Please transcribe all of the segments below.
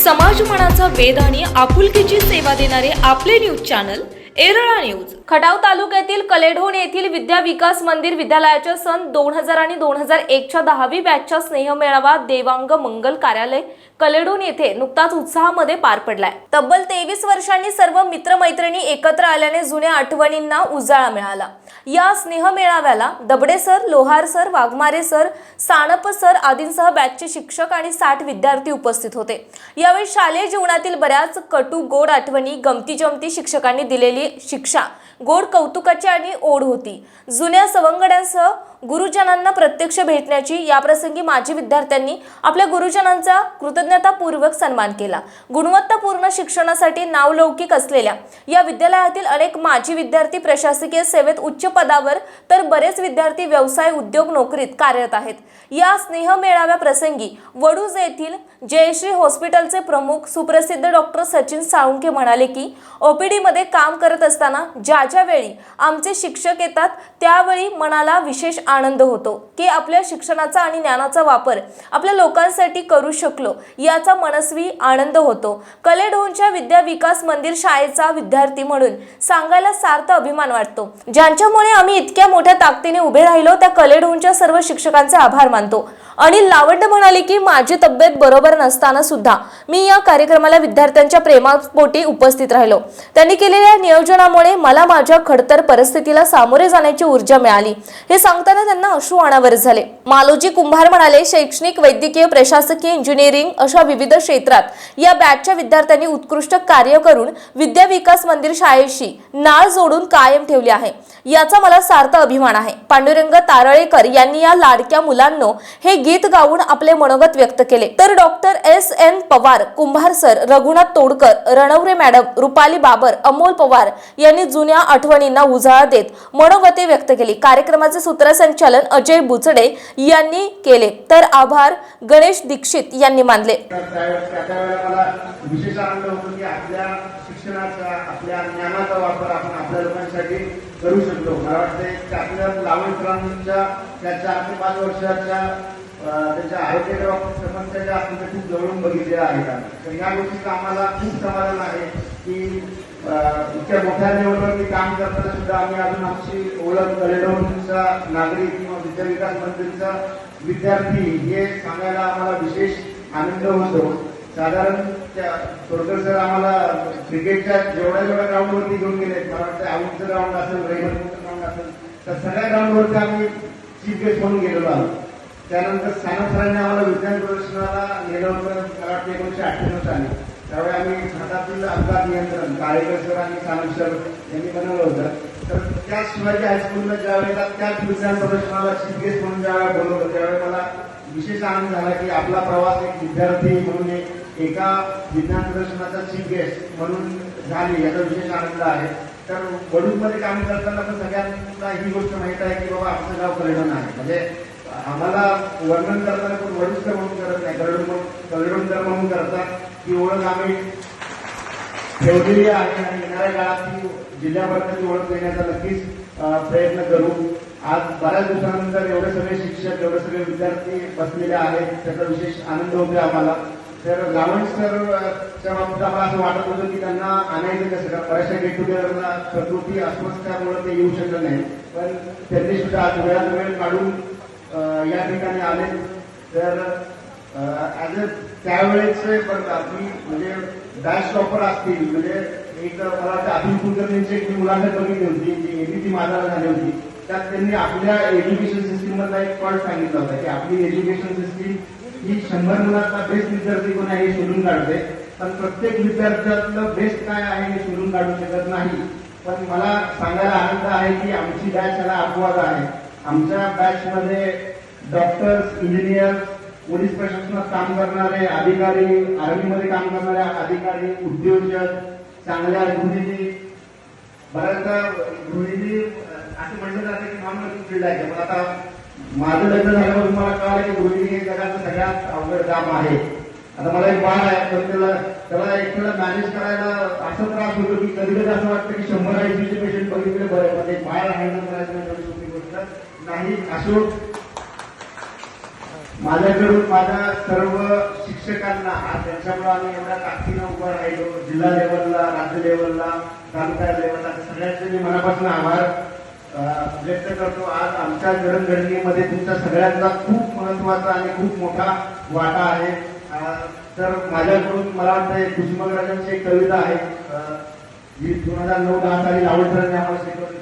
समाज मनाचा वेध आणि आपुलकीची सेवा देणारे आपले news channel Erala news. Khatav तालुक्यातील कलेढोण येथील विद्या विकास मंदिर विद्यालयाच्या सन दोन हजार आणि दोन हजार एकच्या दहावी बॅचच्या स्नेह मेळावा देवांग मंगल कार्यालय कलेडून येथे नुकताच उत्साहामध्ये पार पडलाय. तब्बल तेवीस वर्षांनी सर्व मित्रमैत्रिणी एकत्र आल्याने जुन्या आठवणींना उजाळा मिळाला. या स्नेह मेळाव्याला Dabade sir Lohar sir Waghmare sir Sanap sir आदींसह बॅचचे शिक्षक आणि साठ विद्यार्थी उपस्थित होते. यावेळी शालेय जीवनातील बऱ्याच कटू गोड आठवणी गमती जमती शिक्षकांनी दिलेली शिक्षा गोड कौतुकाची आणि ओढ होती. जुन्या सवंगड्यांसह गुरुजनांना प्रत्यक्ष भेटण्याची याप्रसंगी माजी विद्यार्थ्यांनी आपल्या गुरुजनांचा कृतज्ञतापूर्वक सन्मान केला. गुणवत्तापूर्ण शिक्षणासाठी नावलौकिक असलेल्या या विद्यालयातील अनेक माजी विद्यार्थी प्रशासकीय सेवेत उच्च पदावर तर बरेच विद्यार्थी व्यवसाय उद्योग नोकरीत कार्यरत आहेत. या स्नेह मेळाव्या प्रसंगी वडूज येथील जयश्री हॉस्पिटलचे प्रमुख सुप्रसिद्ध डॉक्टर सचिन साळुंके म्हणाले की ओपीडीमध्ये काम करत असताना ज्या ज्या वेळी आमचे शिक्षक येतात त्यावेळी मनाला विशेष आनंद होतो की आपल्या शिक्षणाचा आणि ज्ञानाचा वापर आपल्या लोकांसाठी करू शकलो याचा मनस्वी आनंद होतो. कलेढोनच्या विद्या विकास मंदिर शाळेचा विद्यार्थी म्हणून सांगायला सार्थ अभिमान वाटतो. ज्यांच्यामुळे आम्ही इतक्या मोठ्या ताकदीने उभे राहिलो त्या कलेढोनच्या सर्व शिक्षकांचे आभार मानतो. अनिल लावंड म्हणाले की माझी तब्येत बरोबर नसताना सुद्धा मी या कार्यक्रमाला विद्यार्थ्यांच्या प्रेमापोटी उपस्थित राहिलो. त्यांनी केलेल्या नियोजनामुळे मला माझ्या खडतर परिस्थितीला सामोरे जाण्याची ऊर्जा मिळाली. हे सांगताना त्यांना अश्रू अनावर झाले. मालोजी कुंभार म्हणाले शैक्षणिक वैद्यकीय प्रशासकीय इंजिनिअरिंग अशा विविध क्षेत्रात या बॅचच्या विद्यार्थ्यांनी उत्कृष्ट कार्य करून विद्या विकास मंदिर शाळेशी नाळ जोडून कायम ठेवली आहे. याचा मला सार्थ अभिमान आहे. पांडुरंग तारळेकर यांनी या लाडक्या मुलांनो हे गीत गाऊन आपले मनोगत व्यक्त केले. तर doctor S. N. Pawar Kumbhar sir Raghunath Todkar Ranaware madam Rupali Babar Amol Pawar यांनी जुन्या आठवणींना उजाळा देत मनोगते व्यक्त केली. कार्यक्रमाचे संचालन अजय बुचडे यांनी केले. तर आभार गणेश दीक्षित यांनी मानले. विशेष आनंद होतो की आपल्या शिक्षणाचा आपल्या ज्ञानाचा वापर आपण आपल्या लोकांसाठी करू शकलो मला वाटतं त्यातल्या लावणकरांच्या त्या चार ते पाच वर्षाच्या त्याच्या आरोग्याच्या बाबतीत समस्या ज्या आपण खूप जवळून बघितलेल्या आहेत. तर या गोष्टीचं आम्हाला खूप समाधान आहे की इतक्या मोठ्या लेवलवरती काम करताना सुद्धा आम्ही अजून आमची ओळख कलेडोनचा नागरिक किंवा विद्या विकास मंदिरचा विद्यार्थी हे सांगायला आम्हाला विशेष आनंद होतो. साधारण त्या तोडकर सर आम्हाला क्रिकेटच्या जेवढ्या जेवढ्या ग्राउंडवरती घेऊन गेले मला वाटतं आऊटचं ग्राउंड असेल रहिमतचं ग्राउंड असेल तर सगळ्या ग्राउंडवरती आम्ही चीफ गेस्ट म्हणून गेलेलो आहोत. त्यानंतर सानप सरांनी आम्हाला विज्ञान प्रदर्शनाला नेलं होतं मला वाटतं एकोणीशे अठ्ठ्याण्णव साली. त्यावेळी आम्ही हातातील अपघात नियंत्रण काळेकर सर आणि सानप सर यांनी बनवलं होतं. तर त्या शिवाजी हायस्कूलला ज्या वेळेला त्याच विज्ञान प्रदर्शनाला शिकेस म्हणून ज्या वेळेला बोलवलं त्यावेळी मला विशेष आनंद झाला की आपला प्रवास एक विद्यार्थी म्हणून एक एका विज्ञान प्रदर्शनाचा चीफ गेस्ट म्हणून झाली याचा विशेष आनंद आहे. तर वडूजमध्ये काम करताना पण सगळ्यांना ही गोष्ट माहीत आहे की बाबा आमचं गाव कलेडोन आहे. म्हणजे आम्हाला वर्णन करताना पण वरिष्ठ म्हणून करत नाही. कलेडोन म्हणून कलेडोनकर म्हणून करतात. ती ओळख आम्ही ठेवलेली आहे आणि येणाऱ्या काळात ती जिल्ह्याभराची ओळख देण्याचा नक्कीच प्रयत्न करू. आज बऱ्याच दिवसानंतर एवढे सगळे शिक्षक एवढे सगळे विद्यार्थी बसलेले आहेत. त्याचा विशेष आनंद होतो आम्हाला. तर लावण सरच्या बाबतीत आम्हाला असं वाटत होतं की त्यांना आणायचं कसं? का बऱ्याचशा गेट टुगेदरला प्रकृती अस्वस्थत्यामुळे ते येऊ शकलं नाही. पण त्यांनी सुद्धा आज वेळात वेळ काढून या ठिकाणी आले. तर ऍज अ त्यावेळेचे पण आपली म्हणजे बॅच टॉपर असतील म्हणजे एक मला वाटतं अतुल कुलकर्णींची एक मुलाखत बघितली होती जी एबीसी माझ्याला झाली होती. त्यात त्यांनी आपल्या एज्युकेशन सिस्टीम मधला एक पॉईंट सांगितला होता की आपली एज्युकेशन सिस्टीम ही शंभर मुलांचा बेस्ट विद्यार्थी कोण आहे हे शोधून काढते. पण प्रत्येक विद्यार्थ्यातलं बेस्ट काय आहे हे शोधून काढू शकत नाही. पण मला सांगायला आनंद आहे की आमची बॅच याला अपवाद आहे. आमच्या बॅच मध्ये डॉक्टर्स इंजिनियर्स पोलीस प्रशासनात काम करणारे अधिकारी आर्मीमध्ये काम करणारे अधिकारी उद्योजक चांगल्या गृहिणी. बऱ्याचदा गृहिणी असं म्हणलं जातं की नॉन फील्ड आहे. पण आता माझं लग्न झाल्यावर तुम्हाला कळालं की गृहिणी हे जगाचं सगळ्यात अवघड काम आहे. आता मला एक बाळ आहे पण त्याला त्याला एकट्याला मॅनेज करायला असा त्रास होतो की कधी कधी असं वाटतं की शंभर ऐंशीचे पेशंट बघितले बरे पण एक बाळ हँडल करायचं नाही असो. माझ्याकडून माझ्या सर्व शिक्षकांना आज त्यांच्यामुळे आम्ही एवढ्या ताकदीनं उभं राहिलो. जिल्हा लेवलला राज्य लेवलला तालुका लेवलला सगळ्यांचे मी मनापासून आभार व्यक्त करतो. आज आमच्या जडणघडणीमध्ये तुमच्या सगळ्यांचा खूप महत्त्वाचा आणि खूप मोठा वाटा आहे. तर माझ्याकडून मला वाटतं कुसुमग्राजांची एक कविता आहे. जी दोन हजार नऊ दहा साली लावडकरांनी आम्हाला शिकवली.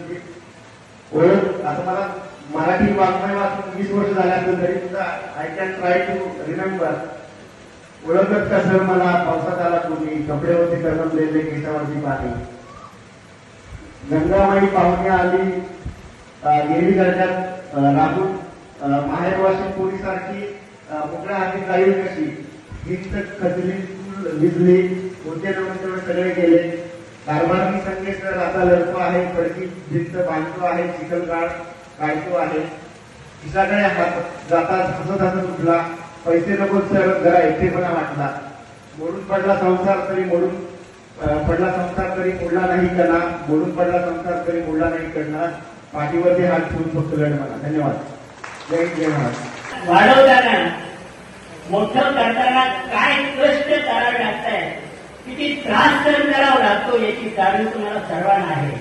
ओळख आता मला मराठी वाङ्मय वाचून वीस वर्ष झाले असेल तरी सुद्धा I can try to remember ओळखत का सर मला पावसात आला कोणी कपडे होते कलमलेले केसावरची पाणी गंगामाई पाहुणे आली गेली दर्जात राहून माहेरवाशी पोलीसारखी मोकळ्या हाती जाईल कशी? भिंत खचली विजली होते तेवढे सगळे गेले. कारभारनी संगेश्वर आता लढतो आहे कडकी भिंत बांधतो आहे चिखल काढ काढतो आहे. खिसाकडे हात जातात हसत हसत उठला पैसे नको सर जरा एकटेपणा वाटला. मोडून पडला संसार तरी मोडून पडला संसार तरी मोडला नाही कणा मोडून पडला संसार तरी मोडला नाही कणा पाठीवरती हात ठेवून फक्त लढ मला धन्यवाद. जय जय महाराज. वाढवताना मोठं करताना काय कष्ट किती त्रास सहन करावा लागतो याची जाणीव तुम्हाला सर्वांना आहे.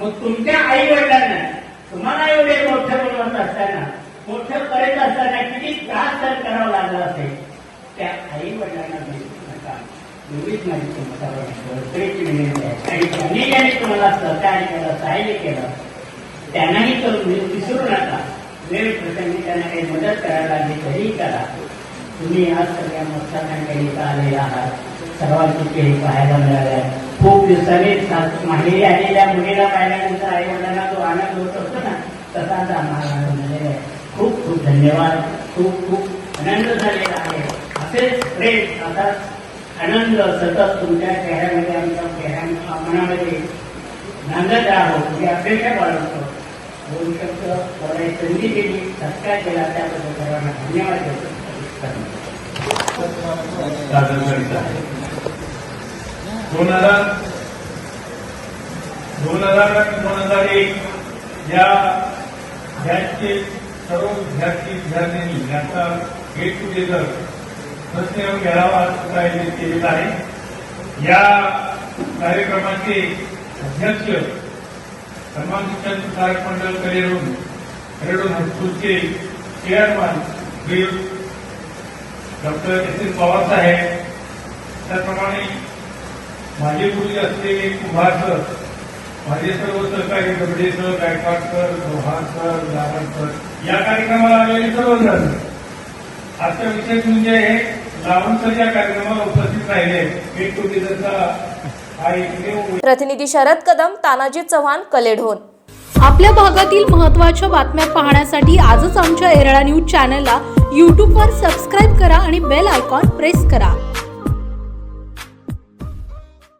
मग तुमच्या आई वडिलांना तुम्हाला एवढे मोठे बनवत असताना मोठं करत असताना किती त्रास सहन करावा लागला असेल? त्या आई वडिलांना नका. एवढीच माझी तुम्हाला आणि त्यांनी ज्याने तुम्हाला सहकार्य केलं सहाय्य केलं त्यांनाही तो विसरू नका. वेळ प्रसंगी त्यांना काही मदत करायला लागली तरीही करा. तुम्ही आज सगळ्या मोठ्या आलेला आहात. सर्वांची काही पाहायला मिळाल्या. खूप दिवसांनी सास- माहेरी आलेल्या मुलीला पाहिल्यानंतर आई वडिलांना जो आनंद होत असतो ना. तसाच आम्हाला आनंद झालेला आहे. खूप खूप धन्यवाद. खूप खूप आनंद झालेला आहे. असेच प्रेम असाच आनंद सतत तुमच्या चेहऱ्यामध्ये आमच्या चेहऱ्या मनामध्ये नांदत राहो. ही अपेक्षा बाळगतो. दोन शब्द बोलायची संधी दिली. सत्कार केला. त्याबद्दल सर्वांना धन्यवाद देतो. करीत आहे. दोन हजार दोन हजार आणि दोन हजार एक या बॅचचे सर्व विद्यार्थी विद्यार्थ्यांनी यांचा गेट टुगेदर प्रश्न मेळावा सुद्धा आयोजित केलेला आहे. या कार्यक्रमाचे अध्यक्ष सन्मान शिक्षण सुधारक मंडळ करेडून करेडून हायस्कूलचे chairman doctor S S Pawar साहेब. त्याप्रमाणे माझे गुरुजी असलेले कुभार सर. माझे सर्व सहकारी Gabade sir Gaikwad sir Lohar sir Jadhav sir. या कार्यक्रमाला आलेले सर्वजण. आजचा विशेष म्हणजे लावण सर या कार्यक्रमाला उपस्थित राहिले. गेट टुगेदरचा हा एकमेव प्रतिनिधी शरद कदम तानाजी चव्हाण कलेढोन आपल्या भागातील महत्त्वाच्या बातम्या पाहण्यासाठी आजच आमच्या एरळा न्यूज चॅनलला यूट्यूबवर सबस्क्राईब करा आणि बेल आयकॉन प्रेस करा.